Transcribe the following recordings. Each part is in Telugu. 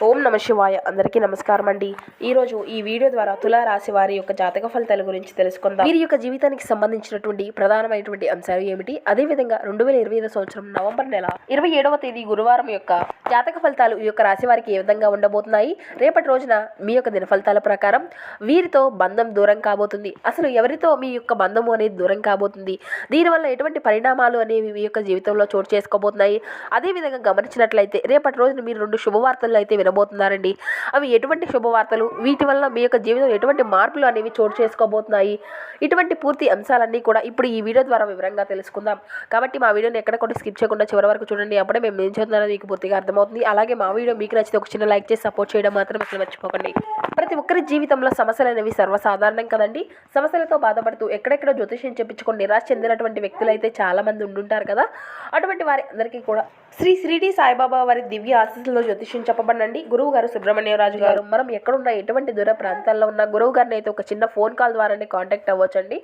ఓం నమ శివాయ. అందరికీ నమస్కారం అండి. ఈరోజు ఈ వీడియో ద్వారా తులా రాశి వారి యొక్క జాతక ఫలితాల గురించి తెలుసుకుందాం. వీరి యొక్క జీవితానికి సంబంధించినటువంటి ప్రధానమైనటువంటి అంశాలు ఏమిటి? అదేవిధంగా రెండు వేల ఇరవై ఐదు సంవత్సరం నవంబర్ నెల ఇరవై ఏడవ తేదీ గురువారం యొక్క జాతక ఫలితాలు ఈ యొక్క రాశి వారికి ఏ విధంగా ఉండబోతున్నాయి? రేపటి రోజున మీ యొక్క దిన ఫలితాల ప్రకారం వీరితో బంధం దూరం కాబోతుంది. అసలు ఎవరితో మీ యొక్క బంధము అనేది దూరం కాబోతుంది? దీనివల్ల ఎటువంటి పరిణామాలు అనేవి మీ యొక్క జీవితంలో చోటు చేసుకోబోతున్నాయి? అదేవిధంగా గమనించినట్లయితే రేపటి రోజున మీరు రెండు శుభవార్తలు అయితే వినబోతున్నారండి. అవి ఎటువంటి శుభవార్తలు? వీటి వల్ల మీ యొక్క జీవితంలో ఎటువంటి మార్పులు అనేవి చోటు చేసుకోబోతున్నాయి? ఇటువంటి పూర్తి అంశాలన్నీ కూడా ఇప్పుడు ఈ వీడియో ద్వారా వివరంగా తెలుసుకుందాం. కాబట్టి మా వీడియోని ఎక్కడ కూడా స్కిప్ చేయకుండా చివరి వరకు చూడండి. అప్పుడే మేము ఏం చేస్తున్నారో మీకు పూర్తిగా అర్థమవుతుంది. అలాగే మా వీడియో మీకు నచ్చితే ఒక చిన్న లైక్ చేసి సపోర్ట్ చేయడం మాత్రం అసలు మర్చిపోకండి. ప్రతి ఒక్కరి జీవితంలో సమస్యలు అనేవి సర్వసాధారణం కదండి. సమస్యలతో బాధపడుతూ ఎక్కడెక్కడ జ్యోతిష్యం చెప్పించుకొని నిరాశ చెందినటువంటి వ్యక్తులు అయితే చాలామంది ఉండుంటారు కదా. అటువంటి వారి అందరికీ కూడా శ్రీ శ్రీడి సాయిబాబా వారి దివ్య ఆశీస్సులో జ్యోతిష్యం చెప్పబడండి గురువు గారు సుబ్రహ్మణ్యరాజు గారు మనం ఎక్కడున్న ఎటువంటి దూర ప్రాంతాల్లో ఉన్న గురువు గారిని అయితే ఒక చిన్న ఫోన్ కాల్ ద్వారానే కాంటాక్ట్ అవ్వచ్చండి.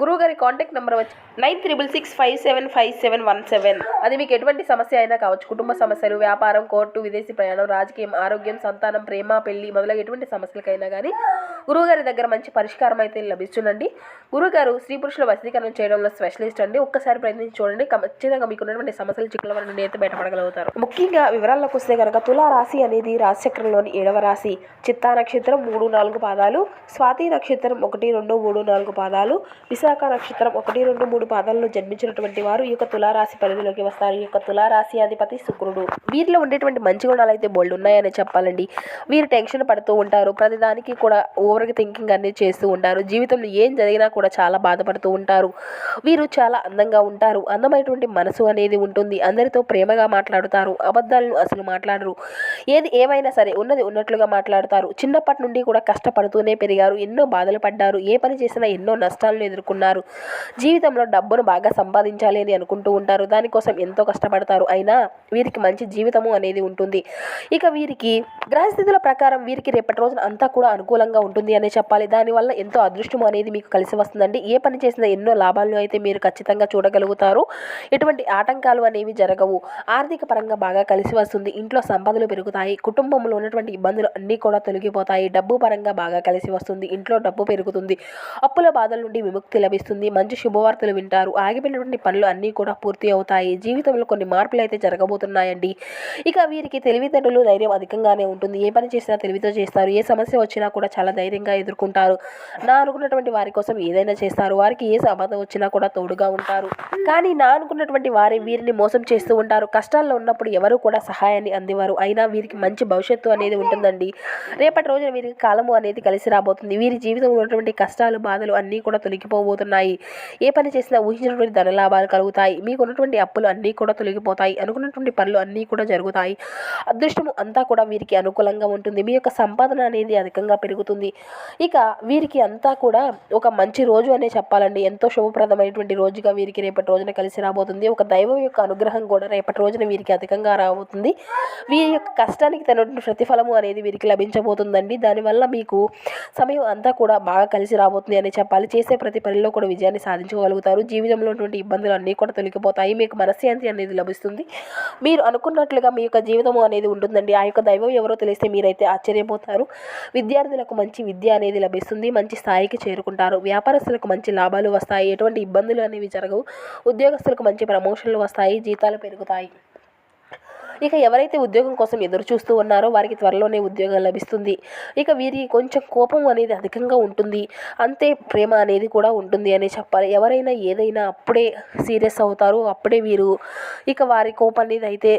గురువు గారి కాంటాక్ట్ నెంబర్ వచ్చి nine triple six five seven five seven one seven. అది మీకు ఎటువంటి సమస్య అయినా కావచ్చు కుటుంబ సమస్యలు వ్యాపారం కోర్టు విదేశీ ప్రయాణం రాజకీయం ఆరోగ్యం సంతానం ప్రేమ పెళ్ళి మొదలగు ఎటువంటి సమస్యలకైనా కానీ గురువుగారి దగ్గర మంచి పరిష్కారం అయితే లభిస్తుందండి. గురువుగారు స్త్రీ పురుషుల వసీకరణ చేయడంలో స్పెషలిస్ట్ అండి. ఒక్కసారి ప్రయత్నించి చూడండి. ఖచ్చితంగా మీకు ఉన్నటువంటి సమస్యలు చిక్కుల వల్ల అయితే బయటపడగలుగుతారు. ముఖ్యంగా వివరాల్లోకి వస్తే కనుక తులా రాశి అనేది రాశిచక్రంలోని ఏడవ రాశి. చిత్తా నక్షత్రం మూడు నాలుగు పాదాలు. స్వాతి నక్షత్రం ఒకటి రెండు మూడు నాలుగు పాదాలు. విశాఖ నక్షత్రం ఒకటి రెండు మూడు పాదాల్లో జన్మించినటువంటి వారు ఈ యొక్క తులారాశి పరిధిలోకి వస్తారు. ఈ యొక్క తులారాశి అధిపతి శుక్రుడు. వీరిలో ఉండేటువంటి మంచి గుణాలు అయితే బోల్డ్ ఉన్నాయని చెప్పాలండి. వీరు టెన్షన్ పడుతూ ఉంటారు. ప్రతిదానికి కూడా ఓవర్ థింకింగ్ అనేది చేస్తూ ఉంటారు. జీవితంలో ఏం జరిగినా కూడా చాలా బాధపడుతూ ఉంటారు. వీరు చాలా అందంగా ఉంటారు. అందమైనటువంటి మనసు అనేది ఉంటుంది. అందరితో ప్రేమగా మాట్లాడుతారు. అబద్ధాలను అసలు మాట్లాడరు. ఏది ఏమైనా సరే ఉన్నది ఉన్నట్లుగా మాట్లాడతారు. చిన్నప్పటి నుండి కూడా కష్టపడుతూనే పెరిగారు. ఎన్నో బాధలు పడ్డారు. ఏ పని చేసినా ఎన్నో నష్టాలను ఎదుర్కొన్నారు. జీవితంలో డబ్బును బాగా సంపాదించాలి అని అనుకుంటూ ఉంటారు. దానికోసం ఎంతో కష్టపడతారు. అయినా వీరికి మంచి జీవితము అనేది ఉంటుంది. ఇక వీరికి గ్రహస్థితుల ప్రకారం వీరికి రేపటి రోజున అంతా కూడా అనుకూలంగా ఉంటుంది. అనే చెప్పాలి. దానివల్ల ఎంతో అదృష్టం అనేది మీకు కలిసి వస్తుందండి. ఏ పని చేసినా ఎన్నో లాభాలను అయితే మీరు ఖచ్చితంగా చూడగలుగుతారు. ఎటువంటి ఆటంకాలు అనేవి జరగవు. ఆర్థిక పరంగా బాగా కలిసి వస్తుంది. ఇంట్లో సంపదలు పెరుగుతాయి. కుటుంబంలో ఉన్నటువంటి ఇబ్బందులు అన్నీ కూడా తొలగిపోతాయి. డబ్బు పరంగా బాగా కలిసి వస్తుంది. ఇంట్లో డబ్బు పెరుగుతుంది. అప్పుల బాధల నుండి విముక్తి లభిస్తుంది. మంచి శుభవార్తలు వింటారు. ఆగిపోయినటువంటి పనులు అన్నీ కూడా పూర్తి అవుతాయి. జీవితంలో కొన్ని మార్పులు అయితే జరగబోతున్నాయండి. ఇక వీరికి తెలివితేటలు ధైర్యం అధికంగానే ఉంటుంది. ఏ పని చేసినా తెలివితో చేస్తారు. ఏ సమస్య వచ్చినా కూడా చాలా ధైర్యం ధైర్యంగా ఎదుర్కొంటారు. నా అనుకున్నటువంటి వారి కోసం ఏదైనా చేస్తారు. వారికి ఏ సమస్య వచ్చినా కూడా తోడుగా ఉంటారు. కానీ నా అనుకున్నటువంటి వారి వీరిని మోసం చేస్తూ ఉంటారు. కష్టాల్లో ఉన్నప్పుడు ఎవరు కూడా సహాయాన్ని అందివారు అయినా వీరికి మంచి భవిష్యత్తు అనేది ఉంటుందండి. రేపటి రోజున వీరికి కాలము అనేది కలిసి రాబోతుంది. వీరి జీవితంలో ఉన్నటువంటి కష్టాలు బాధలు అన్నీ కూడా తొలగిపోబోతున్నాయి. ఏ పని చేసినా ఊహించినటువంటి ధనలాభాలు కలుగుతాయి. మీకు ఉన్నటువంటి అప్పులు అన్నీ కూడా తొలగిపోతాయి. అనుకున్నటువంటి పనులు అన్నీ కూడా జరుగుతాయి. అదృష్టము అంతా కూడా వీరికి అనుకూలంగా ఉంటుంది. మీ యొక్క సంపాదన అనేది అధికంగా పెరుగుతుంది. ఇక వీరికి అంతా కూడా ఒక మంచి రోజు అనే చెప్పాలండి. ఎంతో శుభప్రదమైనటువంటి రోజుగా వీరికి రేపటి రోజున కలిసి రాబోతుంది. ఒక దైవం యొక్క అనుగ్రహం కూడా రేపటి రోజున వీరికి అధికంగా రాబోతుంది. వీరి యొక్క కష్టానికి తనటువంటి ప్రతిఫలము అనేది వీరికి లభించబోతుందండి. దానివల్ల మీకు సమయం అంతా కూడా బాగా కలిసి రాబోతుంది అని చెప్పాలి. చేసే ప్రతి పనిలో కూడా విజయాన్ని సాధించగలుగుతారు. జీవితంలో ఉన్నటువంటి ఇబ్బందులు అన్నీ కూడా తొలగిపోతాయి. మీకు మనశ్శాంతి అనేది లభిస్తుంది. మీరు అనుకున్నట్లుగా మీ యొక్క జీవితం అనేది ఉంటుందండి. ఆ యొక్క దైవం ఎవరో తెలిస్తే మీరైతే ఆశ్చర్యపోతారు. విద్యార్థులకు మంచి విద్య అనేది లభిస్తుంది మంచి స్థాయికి చేరుకుంటారు. వ్యాపారస్తులకు మంచి లాభాలు వస్తాయి. ఎటువంటి ఇబ్బందులు అనేవి జరగవు. ఉద్యోగస్తులకు మంచి ప్రమోషన్లు వస్తాయి. జీతాలు పెరుగుతాయి. ఇక ఎవరైతే ఉద్యోగం కోసం ఎదురు చూస్తూ ఉన్నారో వారికి త్వరలోనే ఉద్యోగం లభిస్తుంది. ఇక వీరికి కొంచెం కోపం అనేది అధికంగా ఉంటుంది. అంతే ప్రేమ అనేది కూడా ఉంటుంది అని చెప్పాలి. ఎవరైనా ఏదైనా అప్పుడే సీరియస్ అవుతారు. అప్పుడే వీరు ఇక వారి కోపం అనేది అయితే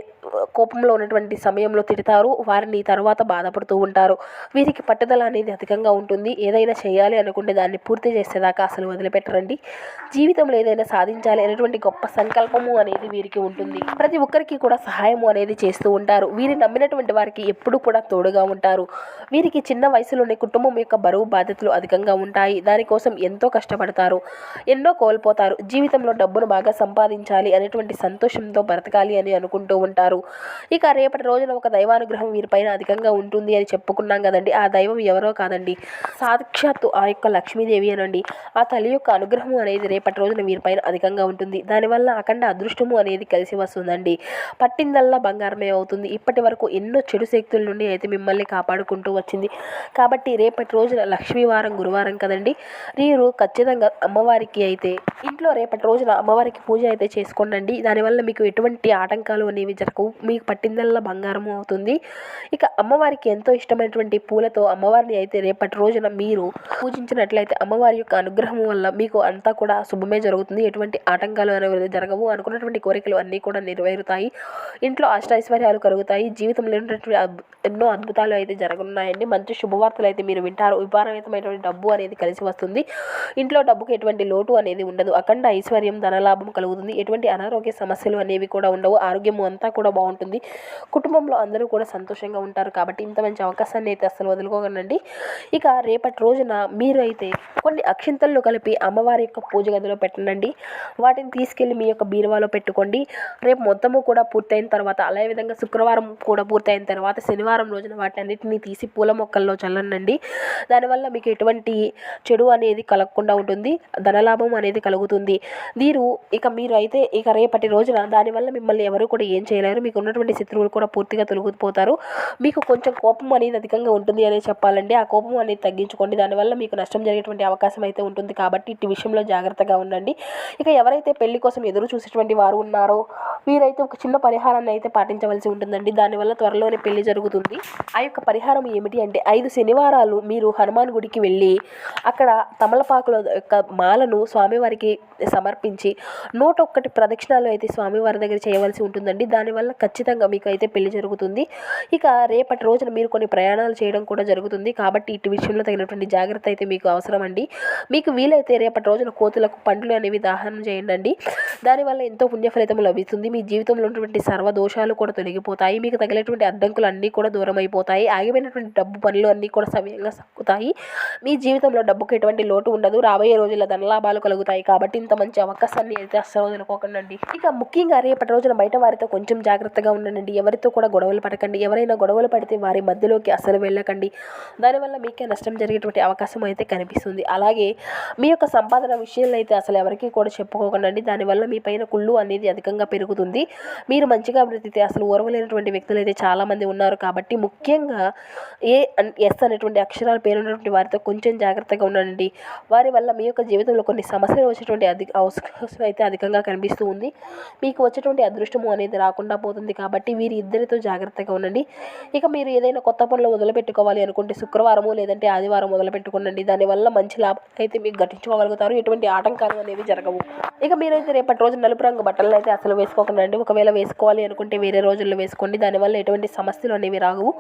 కోపంలో ఉన్నటువంటి సమయంలో తిడతారు. వారిని తర్వాత బాధపడుతూ ఉంటారు. వీరికి పట్టుదల అనేది అధికంగా ఉంటుంది. ఏదైనా చేయాలి అనుకుంటే దాన్ని పూర్తి చేసేదాకా అసలు వదిలిపెట్టరండి. జీవితంలో ఏదైనా సాధించాలి అనేటువంటి గొప్ప సంకల్పము అనేది వీరికి ఉంటుంది. ప్రతి ఒక్కరికి కూడా సహాయము అనేది చేస్తూ ఉంటారు. వీరి నమ్మినటువంటి వారికి ఎప్పుడు కూడా తోడుగా ఉంటారు. వీరికి చిన్న వయసులోనే కుటుంబం యొక్క బరువు బాధ్యతలు అధికంగా ఉంటాయి. దానికోసం ఎంతో కష్టపడతారు. ఎన్నో కోల్పోతారు. జీవితంలో డబ్బును బాగా సంపాదించాలి అనేటువంటి సంతోషంతో బ్రతకాలి అని అనుకుంటూ ఉంటారు. ఇక రేపటి రోజున ఒక దైవానుగ్రహం వీరిపైన అధికంగా ఉంటుంది అని చెప్పుకున్నాం కదండి. ఆ దైవం ఎవరో కాదండి. సాక్షాత్తు ఆ యొక్క లక్ష్మీదేవి అనండి. ఆ తల్లి యొక్క అనుగ్రహం అనేది రేపటి రోజున వీరిపైన అధికంగా ఉంటుంది. దానివల్ల అఖండ అదృష్టము అనేది కలిసి వస్తుందండి. పట్టిందల్లా బంగారమే అవుతుంది. ఇప్పటి వరకు ఎన్నో చెడు శక్తుల నుండి అయితే మిమ్మల్ని కాపాడుకుంటూ వచ్చింది. కాబట్టి రేపటి రోజున లక్ష్మీవారం గురువారం కదండి. మీరు ఖచ్చితంగా అమ్మవారికి అయితే ఇంట్లో రేపటి రోజున అమ్మవారికి పూజ అయితే చేసుకోండి దానివల్ల మీకు ఎటువంటి ఆటంకాలు అనేవి జరగవు. మీకు పట్టిందల్లా బంగారము అవుతుంది. ఇక అమ్మవారికి ఎంతో ఇష్టమైనటువంటి పూలతో అమ్మవారిని అయితే రేపటి రోజున మీరు పూజించినట్లయితే అమ్మవారి యొక్క అనుగ్రహం వల్ల మీకు అంతా కూడా శుభమే జరుగుతుంది. ఎటువంటి ఆటంకాలు అనేవి జరగవు. అనుకున్నటువంటి కోరికలు అన్నీ కూడా నెరవేరుతాయి. ఇంట్లో అష్టైశ్వర్యాలు కలుగుతాయి. జీవితంలో ఉన్నటువంటి ఎన్నో అద్భుతాలు అయితే జరగనున్నాయండి. మంచి శుభవార్తలు అయితే మీరు వింటారు. విపరీతమైనటువంటి డబ్బు అనేది కలిసి వస్తుంది. ఇంట్లో డబ్బుకి ఎటువంటి లోటు అనేది ఉండదు. అఖండ ఐశ్వర్యం ధనలాభం కలుగుతుంది. ఎటువంటి అనారోగ్య సమస్యలు అనేవి కూడా ఉండవు. ఆరోగ్యం అంతా కూడా బాగుంటుంది. కుటుంబంలో అందరూ కూడా సంతోషంగా ఉంటారు కాబట్టి ఇంత మంచి అవకాశాన్ని అయితే అసలు వదులుకోకండి ఇక రేపటి రోజున మీరు అయితే కొన్ని అక్షింతలను కలిపి అమ్మవారి యొక్క పూజ గదిలో పెట్టండి వాటిని తీసుకెళ్ళి మీ యొక్క బీరువాలో పెట్టుకోండి. రేపు మొత్తము కూడా పూర్తయిన తర్వాత అదే విధంగా శుక్రవారం కూడా పూర్తయిన తర్వాత శనివారం రోజున వాటన్నిటిని తీసి పూల మొక్కల్లో చల్లనండి దానివల్ల మీకు ఎటువంటి చెడు అనేది కలగకుండా ఉంటుంది ధనలాభం అనేది కలుగుతుంది. మీరు ఇక మీరు అయితే ఇక రేపటి రోజున దానివల్ల మిమ్మల్ని ఎవరు కూడా ఏం చేయలేరు మీకు ఉన్నటువంటి శత్రువులు కూడా పూర్తిగా తొలగిపోతారు. మీకు కొంచెం కోపం అనేది అధికంగా ఉంటుంది అనేది చెప్పాలండి. ఆ కోపం అనేది తగ్గించుకోండి. దానివల్ల మీకు నష్టం జరిగేటువంటి అవకాశం అయితే ఉంటుంది కాబట్టి ఇటు విషయంలో జాగ్రత్తగా ఉండండి. ఇక ఎవరైతే పెళ్ళి కోసం ఎదురు చూసేటువంటి వారు ఉన్నారో వీరైతే ఒక చిన్న పరిహారాన్ని అయితే పాటించవలసి ఉంటుందండి. దానివల్ల త్వరలోనే పెళ్ళి జరుగుతుంది. ఆ యొక్క పరిహారం ఏమిటి అంటే ఐదు శనివారాలు మీరు హనుమాన్ గుడికి వెళ్ళి అక్కడ తమలపాకుల యొక్క మాలను స్వామివారికి సమర్పించి నూట ఒక్కటి ప్రదక్షిణాలు అయితే స్వామివారి దగ్గర చేయవలసి ఉంటుందండి. దానివల్ల ఖచ్చితంగా మీకు అయితే పెళ్ళి జరుగుతుంది. ఇక రేపటి రోజున మీరు కొన్ని ప్రయాణాలు చేయడం కూడా జరుగుతుంది. కాబట్టి ఇటు విషయంలో తగినటువంటి జాగ్రత్త అయితే మీకు అవసరం అండి. మీకు వీలైతే రేపటి రోజున కోతులకు పండ్లు అనేవి దాహనం చేయండి దానివల్ల ఎంతో పుణ్య ఫలితం లభిస్తుంది. మీ జీవితంలో ఉన్నటువంటి సర్వ దోషాలు కూడా తొలగిపోతాయి. మీకు తగిలేటువంటి అడ్డంకులు అన్నీ కూడా దూరం అయిపోతాయి ఆగిపోయినటువంటి డబ్బు పనులు అన్నీ కూడా సమయంగా సాగుతాయి మీ జీవితంలో డబ్బుకు ఎటువంటి లోటు ఉండదు. రాబోయే రోజుల్లో ధనలాభాలు కలుగుతాయి కాబట్టి ఇంత మంచి అవకాశాన్ని అయితే అస్సలు వదులుకోకండి ఇక ముఖ్యంగా రేపటి రోజున బయట వారితో కొంచెం జాగ్రత్తగా ఉండండి ఎవరితో కూడా గొడవలు పడకండి. ఎవరైనా గొడవలు పడితే వారి మధ్యలోకి అసలు వెళ్ళకండి. దానివల్ల మీకే నష్టం జరిగేటువంటి అవకాశం అయితే కనిపిస్తుంది. అలాగే మీ యొక్క సంపాదన విషయంలో అయితే అసలు ఎవరికీ కూడా చెప్పుకోకండి దానివల్ల మీ పైన కుళ్ళు అనేది అధికంగా పెరుగుతుంది. మీరు మంచిగా అభివృద్ధి అసలు ఓర్వలేనటువంటి వ్యక్తులు అయితే చాలామంది ఉన్నారు కాబట్టి ముఖ్యంగా ఏ ఎస్ అనేటువంటి అక్షరాల పేరున్నటువంటి వారితో కొంచెం జాగ్రత్తగా ఉండండి. వారి వల్ల మీ యొక్క జీవితంలో కొన్ని సమస్యలు వచ్చేటువంటి అధిక అవకాశం అయితే అధికంగా కనిపిస్తూ ఉంది. మీకు వచ్చేటువంటి అదృష్టము అనేది రాకుండా పోతుంది కాబట్టి వీరి ఇద్దరితో జాగ్రత్తగా ఉండండి. ఇక మీరు ఏదైనా కొత్త పనులు మొదలు పెట్టుకోవాలి అనుకుంటే శుక్రవారము లేదంటే ఆదివారం మొదలుపెట్టుకోనండి. దానివల్ల మంచి లాభం అయితే మీకు గట్టించుకోగలుగుతారు. ఎటువంటి ఆటంకాలు అనేవి జరగవు. ఇక మీరైతే రేపటి రోజు నలుపు రంగు బట్టలను అయితే అసలు వేసుకోకండి ఒకవేళ వేసుకోవాలి అనుకుంటే వేరే రోజుల్లో వేసుకోండి. దానివల్ల ఎటువంటి సమస్యలు అనేవి రావు.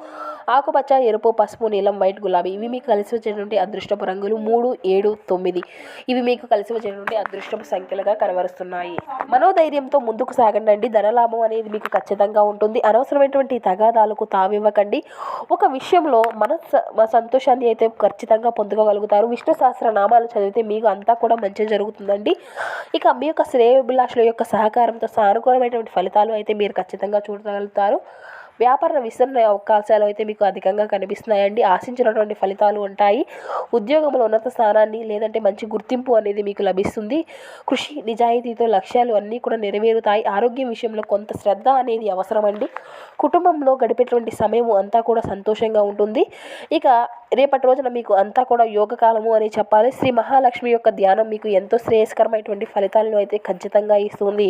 ఆకుపచ్చ ఎరుపు పసుపు నీలం వైట్ గులాబీ ఇవి మీకు కలిసి వచ్చేటువంటి అదృష్టపు రంగులు మూడు ఏడు తొమ్మిది. ఇవి మీకు కలిసి వచ్చేటువంటి అదృష్టపు సంఖ్యలుగా కనబరుస్తున్నాయి. మనోధైర్యంతో ముందుకు సాగండి ధనలాభం అనేది మీకు ఖచ్చితంగా ఉంటుంది. అనవసరమైనటువంటి తగాదాలకు తావివ్వకండి. ఒక విషయంలో మన స- మన సంతోషాన్ని అయితే ఖచ్చితంగా పొందుకోగలుగుతారు. విష్ణు సహస్ర నామాలు చదివితే మీకు అంతా కూడా మంచి జరుగుతుందండి. ఇక మీ యొక్క శ్రేయోభిలాషుల యొక్క సహకారంతో సానుకూలమైన సానుకూలమైనటువంటి ఫలితాలు అయితే మీరు ఖచ్చితంగా చూడగలుగుతారు. వ్యాపార విస్తరణ అవకాశాలు అయితే మీకు అధికంగా కనిపిస్తున్నాయండి. ఆశించినటువంటి ఫలితాలు ఉంటాయి. ఉద్యోగంలో ఉన్నత స్థానాన్ని లేదంటే మంచి గుర్తింపు అనేది మీకు లభిస్తుంది. కృషి నిజాయితీతో లక్ష్యాలు అన్నీ కూడా నెరవేరుతాయి. ఆరోగ్యం విషయంలో కొంత శ్రద్ధ అనేది అవసరమండి. కుటుంబంలో గడిపేటువంటి సమయం అంతా కూడా సంతోషంగా ఉంటుంది. ఇక రేపటి రోజున మీకు అంతా కూడా యోగ కాలము అని చెప్పాలి. శ్రీ మహాలక్ష్మి యొక్క ధ్యానం మీకు ఎంతో శ్రేయస్కరమైనటువంటి ఫలితాలను అయితే ఖచ్చితంగా ఇస్తుంది.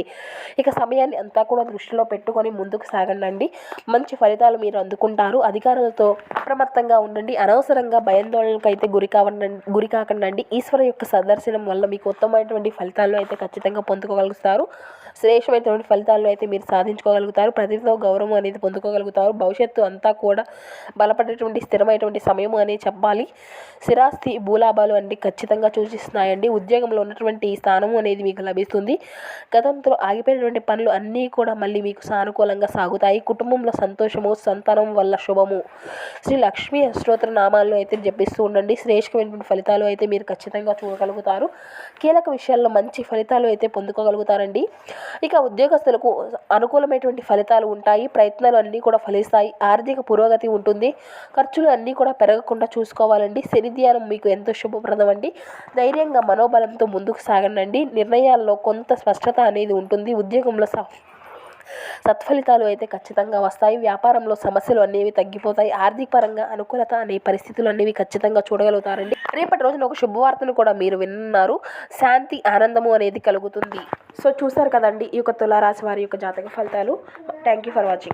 ఇక సమయాన్ని అంతా కూడా దృష్టిలో పెట్టుకొని ముందుకు సాగండి మంచి ఫలితాలు మీరు అందుకుంటారు. అధికారులతో అప్రమత్తంగా ఉండండి. అనవసరంగా భయాందోళనకు అయితే గురి కావండి గురి కాకండి ఈశ్వర యొక్క సందర్శనం వల్ల మీకు ఉత్తమమైనటువంటి ఫలితాలను అయితే ఖచ్చితంగా పొందుకోగలుగుతారు. శ్రేష్టమైనటువంటి ఫలితాలను అయితే మీరు సాధించుకోగలుగుతారు. ప్రతితో గౌరవం అనేది పొందుకోగలుగుతారు. భవిష్యత్తు అంతా కూడా బలపడేటువంటి స్థిరమైనటువంటి సమయం అనేది చెప్పాలి. స్థిరాస్తి భూలాభాలు అన్ని ఖచ్చితంగా సూచిస్తున్నాయండి. ఉద్యోగంలో ఉన్నటువంటి స్థానము అనేది మీకు లభిస్తుంది. గతంతో ఆగిపోయినటువంటి పనులు అన్నీ కూడా మళ్ళీ మీకు సానుకూలంగా సాగుతాయి. కుటుంబంలో సంతోషము సంతానం వల్ల శుభము. శ్రీ లక్ష్మీ అష్టోత్తర నామాలను అయితే జపిస్తూ ఉండండి. శ్రేష్ఠమైనటువంటి ఫలితాలు అయితే మీరు ఖచ్చితంగా చూడగలుగుతారు. కీలక విషయాల్లో మంచి ఫలితాలు అయితే పొందుకోగలుగుతారండి. ఇక ఉద్యోగస్తులకు అనుకూలమైనటువంటి ఫలితాలు ఉంటాయి. ప్రయత్నాలు అన్నీ కూడా ఫలిస్తాయి. ఆర్థిక పురోగతి ఉంటుంది. ఖర్చులు అన్నీ కూడా పెరగకుండా చూసుకోవాలండి. శని ధ్యానం మీకు ఎంతో శుభప్రదం అండి ధైర్యంగా మనోబలంతో ముందుకు సాగండి నిర్ణయాల్లో కొంత స్పష్టత అనేది ఉంటుంది. ఉద్యోగంలో స సత్ఫలితాలు అయితే ఖచ్చితంగా వస్తాయి. వ్యాపారంలో సమస్యలు అనేవి తగ్గిపోతాయి. ఆర్థిక పరంగా అనుకూలత అనే పరిస్థితులు అనేవి ఖచ్చితంగా చూడగలుగుతారండి. రేపటి రోజున ఒక శుభవార్తను కూడా మీరు విన్నారు. శాంతి ఆనందము అనేది కలుగుతుంది. సో చూసారు కదండి ఈ యొక్క తులారాశి వారి యొక్క జాతక ఫలితాలు. Thank you for watching